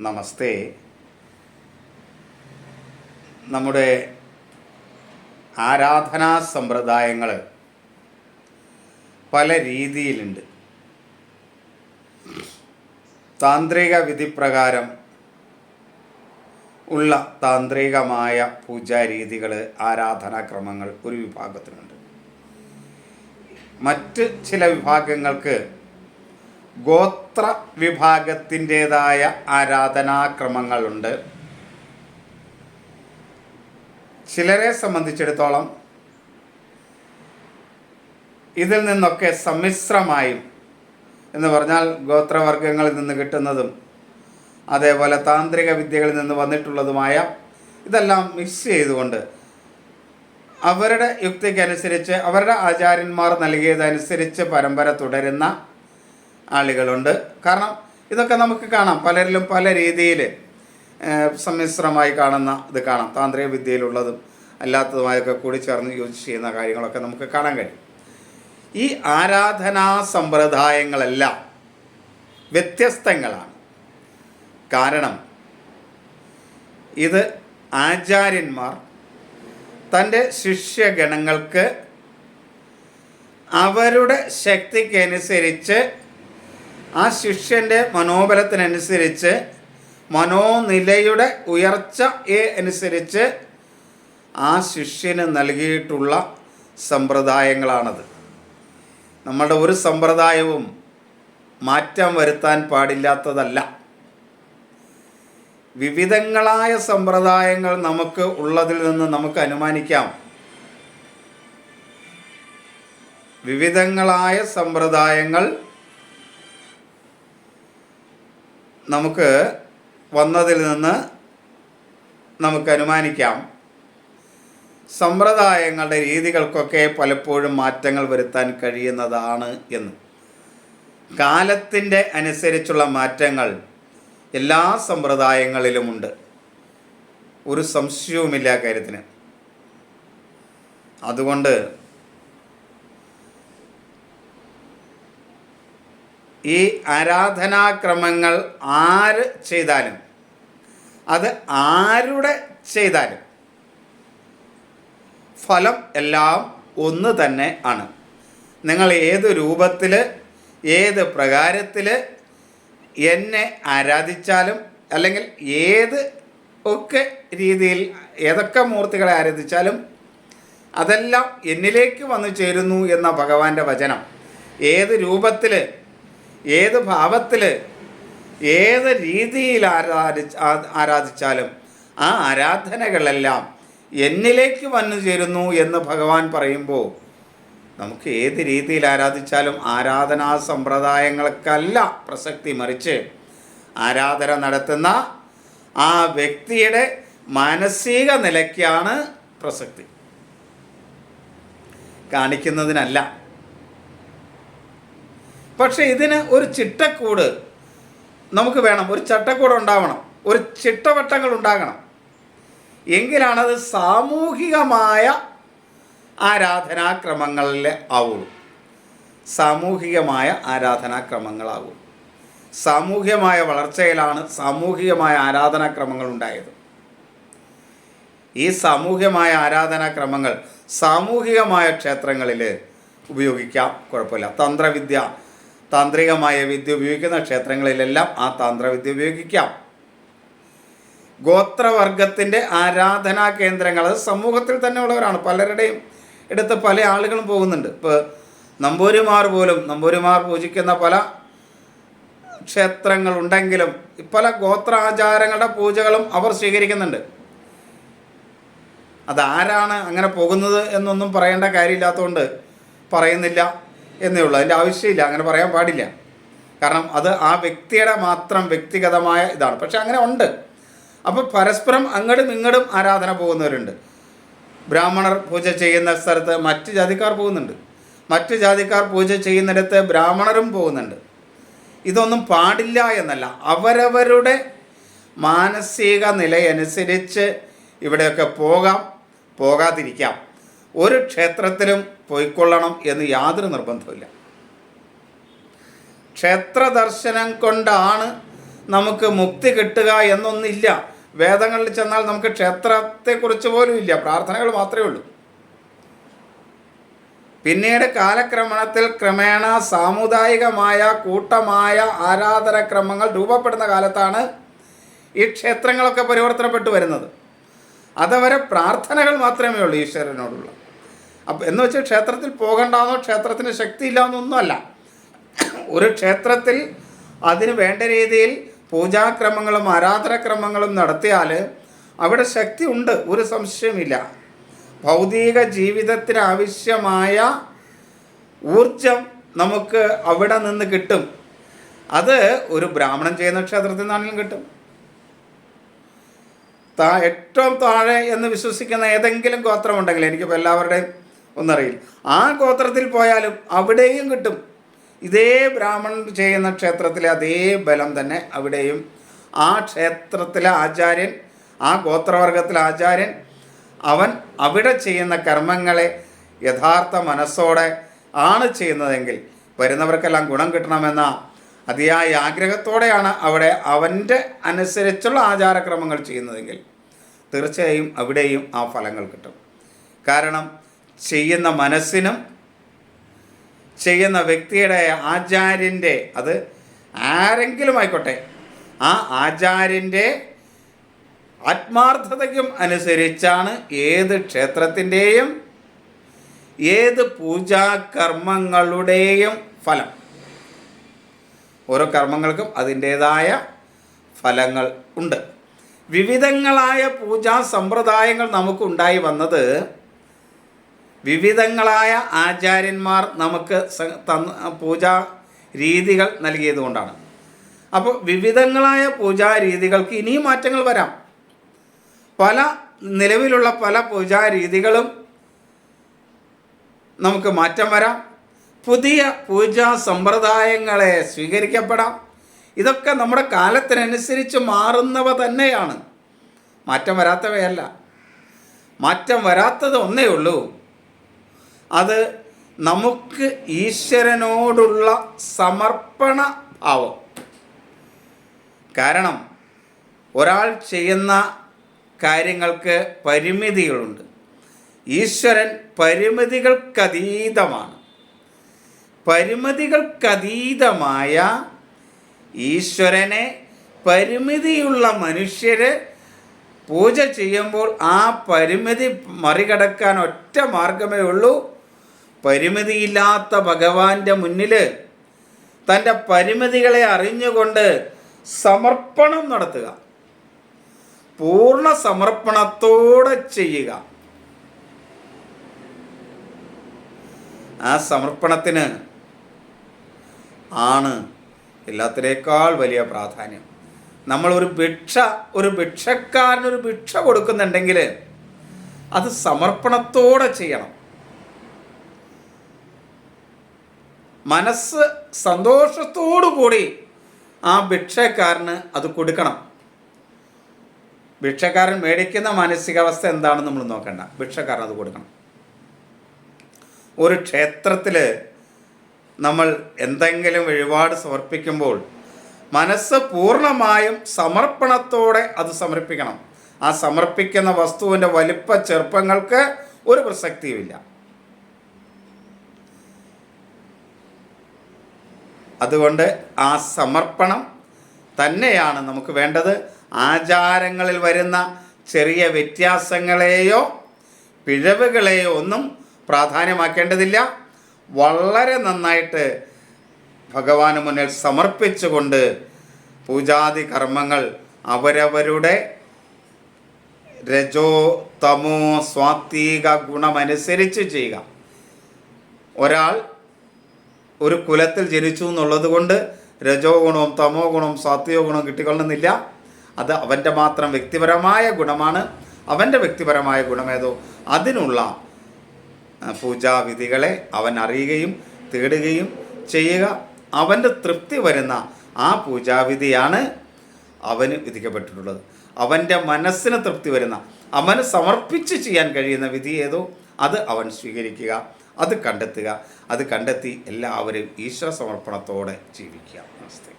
നമസ്തേ. നമ്മുടെ ആരാധനാ സമ്പ്രദായങ്ങൾ പല രീതിയിലുണ്ട്. താന്ത്രിക വിധിപ്രകാരം ഉള്ള താന്ത്രികമായ പൂജാരീതികൾ ആരാധനാക്രമങ്ങൾ ഒരു വിഭാഗത്തിനുണ്ട്. മറ്റ് ചില വിഭാഗങ്ങൾക്ക് ഗോത്ര വിഭാഗത്തിന്റേതായ ആരാധനാക്രമങ്ങളുണ്ട്. ചിലരെ സംബന്ധിച്ചിടത്തോളം ഇതിൽ നിന്നൊക്കെ സമ്മിശ്രമായും എന്ന് പറഞ്ഞാൽ ഗോത്രവർഗങ്ങളിൽ നിന്ന് കിട്ടുന്നതും അതേപോലെ താന്ത്രിക വിദ്യകളിൽ നിന്ന് വന്നിട്ടുള്ളതുമായ ഇതെല്ലാം മിക്സ് ചെയ്തുകൊണ്ട് അവരുടെ യുക്തിക്കനുസരിച്ച് അവരുടെ ആചാര്യന്മാർ നൽകിയതനുസരിച്ച് പരമ്പര തുടരുന്ന ആളുകളുണ്ട്. കാരണം ഇതൊക്കെ നമുക്ക് കാണാം. പലരിലും പല രീതിയിൽ സമ്മിശ്രമായി കാണുന്ന ഇത് കാണാം. താന്ത്രിക വിദ്യയിലുള്ളതും അല്ലാത്തതുമായൊക്കെ കൂടി ചേർന്ന് യോജിച്ച് ചെയ്യുന്ന കാര്യങ്ങളൊക്കെ നമുക്ക് കാണാൻ കഴിയും. ഈ ആരാധനാ സമ്പ്രദായങ്ങളെല്ലാം വ്യത്യസ്തങ്ങളാണ്. കാരണം ഇത് ആചാര്യന്മാർ തന്റെ ശിഷ്യഗണങ്ങൾക്ക് അവരുടെ ശക്തിക്കനുസരിച്ച് ആ ശിഷ്യന്റെ മനോബലത്തിനനുസരിച്ച് മനോനിലയുടെ ഉയർച്ച അനുസരിച്ച് ആ ശിഷ്യന് നൽകിയിട്ടുള്ള സമ്പ്രദായങ്ങളാണത്. നമ്മളുടെ ഒരു സമ്പ്രദായവും മാറ്റം വരുത്താൻ പാടില്ലാത്തതല്ല. വിവിധങ്ങളായ സമ്പ്രദായങ്ങൾ നമുക്ക് ഉള്ളതിൽ നിന്ന് നമുക്ക് അനുമാനിക്കാം. വിവിധങ്ങളായ സമ്പ്രദായങ്ങൾ നമുക്ക് വന്നതിൽ നിന്ന് നമുക്ക് അനുമാനിക്കാം. സമ്പ്രദായങ്ങളുടെ രീതികൾക്കൊക്കെ പലപ്പോഴും മാറ്റങ്ങൾ വരുത്താൻ കഴിയുന്നതാണ് എന്ന്. കാലത്തിന്റെ അനുസരിച്ചുള്ള മാറ്റങ്ങൾ എല്ലാ സമ്പ്രദായങ്ങളിലുമുണ്ട് ഒരു സംശയവുമില്ല കാര്യത്തിന്. അതുകൊണ്ട് ഈ ആരാധനാക്രമങ്ങൾ ആര് ചെയ്താലും അത് ആരുടെ ചെയ്താലും ഫലം എല്ലാം ഒന്ന് തന്നെ ആണ്. നിങ്ങൾ ഏത് രൂപത്തിൽ ഏത് പ്രകാരത്തിൽ എന്നെ ആരാധിച്ചാലും അല്ലെങ്കിൽ ഏത് ഒക്കെ രീതിയിൽ ഏതൊക്കെ മൂർത്തികളെ ആരാധിച്ചാലും അതെല്ലാം എന്നിലേക്ക് വന്നു ചേരുന്നു എന്ന ഭഗവാന്റെ വചനം. ഏത് രൂപത്തിൽ ഏത് ഭാവത്തിൽ ഏത് രീതിയിൽ ആരാധി ആരാധിച്ചാലും ആ ആരാധനകളെല്ലാം എന്നിലേക്ക് വന്നു ചേരുന്നു എന്ന് ഭഗവാൻ പറയുമ്പോൾ നമുക്ക് ഏത് രീതിയിൽ ആരാധിച്ചാലും ആരാധനാ സമ്പ്രദായങ്ങൾക്കല്ല പ്രസക്തി മറിച്ച് ആരാധന നടത്തുന്ന ആ വ്യക്തിയുടെ മാനസിക നിലയ്ക്കാണ് പ്രസക്തി. കാണിക്കുന്നതിനല്ല. പക്ഷെ ഇതിന് ഒരു ചിട്ടക്കൂട് നമുക്ക് വേണം ഒരു ചട്ടക്കൂട് ഉണ്ടാവണം ഒരു ചിട്ടവട്ടങ്ങൾ ഉണ്ടാകണം. എങ്കിലാണത് സാമൂഹികമായ ആരാധനാക്രമങ്ങളിലെ ആവുള്ളൂ. സാമൂഹികമായ ആരാധനാക്രമങ്ങളാവും സാമൂഹികമായ വളർച്ചയിലാണ് സാമൂഹികമായ ആരാധനാക്രമങ്ങൾ ഉണ്ടായത്. ഈ സാമൂഹികമായ ആരാധനാക്രമങ്ങൾ സാമൂഹികമായ ക്ഷേത്രങ്ങളിൽ ഉപയോഗിക്കാം കുഴപ്പമില്ല. തന്ത്രവിദ്യ താന്ത്രികമായ വിദ്യ ഉപയോഗിക്കുന്ന ക്ഷേത്രങ്ങളിലെല്ലാം ആ തന്ത്രവിദ്യ ഉപയോഗിക്കാം. ഗോത്രവർഗത്തിന്റെ ആരാധനാ കേന്ദ്രങ്ങൾ അത് സമൂഹത്തിൽ തന്നെ ഉള്ളവരാണ് പലരുടെയും എടുത്ത് പല ആളുകളും പോകുന്നുണ്ട്. ഇപ്പോൾ നമ്പൂരിമാർ പോലും നമ്പൂരിമാർ പൂജിക്കുന്ന പല ക്ഷേത്രങ്ങളുണ്ടെങ്കിലും പല ഗോത്രാചാരങ്ങളുടെ പൂജകളും അവർ സ്വീകരിക്കുന്നുണ്ട്. അതാരാണ് അങ്ങനെ പോകുന്നത് എന്നൊന്നും പറയേണ്ട കാര്യമില്ലാത്തതുകൊണ്ട് പറയുന്നില്ല. എന്നേ ഉള്ളൂ. അതിന്റെ ആവശ്യമില്ല. അങ്ങനെ പറയാൻ പാടില്ല. കാരണം അത് ആ വ്യക്തിയുടെ മാത്രം വ്യക്തിഗതമായ ഇതാണ്. പക്ഷെ അങ്ങനെ ഉണ്ട്. അപ്പോൾ പരസ്പരം അങ്ങടും ഇങ്ങടും ആരാധന പോകുന്നവരുണ്ട്. ബ്രാഹ്മണർ പൂജ ചെയ്യുന്ന സ്ഥലത്ത് മറ്റ് ജാതിക്കാർ പോകുന്നുണ്ട്. മറ്റ് ജാതിക്കാർ പൂജ ചെയ്യുന്നിടത്ത് ബ്രാഹ്മണരും പോകുന്നുണ്ട്. ഇതൊന്നും പാടില്ല എന്നല്ല. അവരവരുടെ മാനസിക നിലയനുസരിച്ച് ഇവിടെയൊക്കെ പോകാം. പോകാതിരിക്കാം. ഒരു ക്ഷേത്രത്തിലും പോയിക്കൊള്ളണം എന്ന് യാതൊരു നിർബന്ധമില്ല ക്ഷേത്ര ദർശനം കൊണ്ടാണ് നമുക്ക് മുക്തി കിട്ടുക എന്നൊന്നില്ല. വേദങ്ങളിൽ ചെന്നാൽ നമുക്ക് ക്ഷേത്രത്തെക്കുറിച്ച് പോലും ഇല്ല. പ്രാർത്ഥനകൾ മാത്രമേ ഉള്ളൂ. പിന്നീട് കാലക്രമണത്തിൽ ക്രമേണ സാമുദായികമായ കൂട്ടമായ ആരാധനക്രമങ്ങൾ രൂപപ്പെടുന്ന കാലത്താണ് ഈ ക്ഷേത്രങ്ങളൊക്കെ പരിവർത്തനപ്പെട്ടു വരുന്നത്. അതവരെ പ്രാർത്ഥനകൾ മാത്രമേ ഉള്ളൂ ഈശ്വരനോടുള്ള. അപ്പം എന്ന് വെച്ചാൽ ക്ഷേത്രത്തിൽ പോകണ്ടെന്നോ ക്ഷേത്രത്തിന് ശക്തി ഇല്ലാന്നൊന്നുമല്ല ഒരു ക്ഷേത്രത്തിൽ അതിന് വേണ്ട രീതിയിൽ പൂജാക്രമങ്ങളും ആരാധനക്രമങ്ങളും നടത്തിയാൽ അവിടെ ശക്തി ഉണ്ട് ഒരു സംശയമില്ല ഭൗതിക ജീവിതത്തിന് ആവശ്യമായ ഊർജം നമുക്ക് അവിടെ നിന്ന് കിട്ടും. അത് ഒരു ബ്രാഹ്മണൻ ചെയ്യുന്ന ക്ഷേത്രത്തിൽ നിന്നാണെങ്കിലും കിട്ടും. താ ഏറ്റവും താഴെ എന്ന് വിശ്വസിക്കുന്ന ഏതെങ്കിലും ഗോത്രമുണ്ടെങ്കിൽ എനിക്കിപ്പോൾ എല്ലാവരുടെയും ഒന്നറിയില്ല. ആ ഗോത്രത്തിൽ പോയാലും അവിടെയും കിട്ടും. ഇതേ ബ്രാഹ്മണൻ ചെയ്യുന്ന ക്ഷേത്രത്തിലെ അതേ ബലം തന്നെ അവിടെയും. ആ ക്ഷേത്രത്തിലെ ആചാര്യൻ ആ ഗോത്രവർഗത്തിലെ ആചാര്യൻ അവൻ അവിടെ ചെയ്യുന്ന കർമ്മങ്ങളെ യഥാർത്ഥ മനസ്സോടെ ആണ് ചെയ്യുന്നതെങ്കിൽ വരുന്നവർക്കെല്ലാം ഗുണം കിട്ടണമെന്ന അതിയായ ആഗ്രഹത്തോടെയാണ് അവിടെ അവന്റെ അനുസരിച്ചുള്ള ആചാരക്രമങ്ങൾ ചെയ്യുന്നതെങ്കിൽ തീർച്ചയായും അവിടെയും ആ ഫലങ്ങൾ കിട്ടും. കാരണം ചെയ്യുന്ന മനസ്സിനും ചെയ്യുന്ന വ്യക്തിയുടെ ആചാര്യന്റെ അത് ആരെങ്കിലും ആയിക്കോട്ടെ ആ ആചാര്യന്റെ ആത്മാർത്ഥതയ്ക്കും അനുസരിച്ചാണ് ഏത് ക്ഷേത്രത്തിന്റെയും ഏത് പൂജാകർമ്മങ്ങളുടെയും ഫലം. ഓരോ കർമ്മങ്ങൾക്കും അതിന്റേതായ ഫലങ്ങൾ ഉണ്ട്. വിവിധങ്ങളായ പൂജാ സമ്പ്രദായങ്ങൾ നമുക്കുണ്ടായി വന്നത് വിവിധങ്ങളായ ആചാര്യന്മാർ നമുക്ക് പൂജാ രീതികൾ നൽകിയതുകൊണ്ടാണ് അപ്പോൾ വിവിധങ്ങളായ പൂജാ രീതികൾക്ക് ഇനിയും മാറ്റങ്ങൾ വരാം. പല നിലവിലുള്ള പല പൂജാ രീതികളും നമുക്ക് മാറ്റം വരാം. പുതിയ പൂജാ സമ്പ്രദായങ്ങളെ സ്വീകരിക്കപ്പെടാം. ഇതൊക്കെ നമ്മുടെ കാലത്തിനനുസരിച്ച് മാറുന്നവ തന്നെയാണ്. മാറ്റം വരാത്തവയല്ല. മാറ്റം വരാത്തത് ഒന്നേ ഉള്ളൂ. അത് നമുക്ക് ഈശ്വരനോടുള്ള സമർപ്പണ ഭാവം. കാരണം ഒരാൾ ചെയ്യുന്ന കാര്യങ്ങൾക്ക് പരിമിതികളുണ്ട്. ഈശ്വരൻ പരിമിതികൾക്കതീതമാണ്. പരിമിതികൾക്കതീതമായ ഈശ്വരനെ പരിമിതിയുള്ള മനുഷ്യര് പൂജ ചെയ്യുമ്പോൾ ആ പരിമിതി മറികടക്കാൻ ഒറ്റ മാർഗമേ ഉള്ളൂ. പരിമിതിയില്ലാത്ത ഭഗവാന്റെ മുന്നിൽ തന്റെ പരിമിതികളെ അറിഞ്ഞുകൊണ്ട് സമർപ്പണം നടത്തുക. പൂർണ സമർപ്പണത്തോടെ ചെയ്യുക. ആ സമർപ്പണത്തിന് ആണ് എല്ലാത്തിനേക്കാൾ വലിയ പ്രാധാന്യം. നമ്മൾ ഒരു ഭിക്ഷ ഒരു ഭിക്ഷക്കാരനൊരു ഭിക്ഷ കൊടുക്കുന്നുണ്ടെങ്കിൽ അത് സമർപ്പണത്തോടെ ചെയ്യണം. മനസ്സ് സന്തോഷത്തോടു കൂടി ആ ഭിക്ഷക്കാരന് അത് കൊടുക്കണം. ഭിക്ഷക്കാരൻ മേടിക്കുന്ന മാനസികാവസ്ഥ എന്താണെന്ന് നമ്മൾ നോക്കണ്ട. ഭിക്ഷക്കാരൻ അത് കൊടുക്കണം. ഒരു ക്ഷേത്രത്തിൽ നമ്മൾ എന്തെങ്കിലും വഴിപാട് സമർപ്പിക്കുമ്പോൾ മനസ്സ് പൂർണമായും സമർപ്പണത്തോടെ അത് സമർപ്പിക്കണം. ആ സമർപ്പിക്കുന്ന വസ്തുവിന്റെ വലിപ്പ ചെറുപ്പങ്ങൾക്ക് ഒരു പ്രസക്തിയുമില്ല. അതുകൊണ്ട് ആ സമർപ്പണം തന്നെയാണ് നമുക്ക് വേണ്ടത്. ആചാരങ്ങളിൽ വരുന്ന ചെറിയ വ്യത്യാസങ്ങളെയോ പിഴവുകളെയോ ഒന്നും പ്രാധാന്യമാക്കേണ്ടതില്ല. വളരെ നന്നായിട്ട് ഭഗവാന് മുന്നിൽ സമർപ്പിച്ചുകൊണ്ട് പൂജാതി കർമ്മങ്ങൾ അവരവരുടെ രജോ തമോ സ്വാത്വിക ഗുണമനുസരിച്ച് ചെയ്യുക. ഒരാൾ ഒരു കുലത്തിൽ ജനിച്ചു എന്നുള്ളത് കൊണ്ട് രജോ ഗുണവും തമോ ഗുണവും സാത്വിക ഗുണവും കിട്ടിക്കൊള്ളുന്നില്ല. അത് അവന്റെ മാത്രം വ്യക്തിപരമായ ഗുണമാണ്. അവന്റെ വ്യക്തിപരമായ ഗുണമേതോ അതിനുള്ള പൂജാവിധികളെ അവൻ അറിയുകയും തേടുകയും ചെയ്യുക. അവന്റെ തൃപ്തി വരുന്ന ആ പൂജാവിധിയാണ് അവന് വിധിക്കപ്പെട്ടിട്ടുള്ളത്. അവന്റെ മനസ്സിന് തൃപ്തി വരുന്ന അവന് സമർപ്പിച്ച് ചെയ്യാൻ കഴിയുന്ന വിധി ഏതോ? അത് അവൻ സ്വീകരിക്കുക അത് കണ്ടെത്തുക. അത് കണ്ടെത്തി എല്ലാവരും ഈശ്വര സമർപ്പണത്തോടെ ജീവിക്കുക. നമസ്തേ.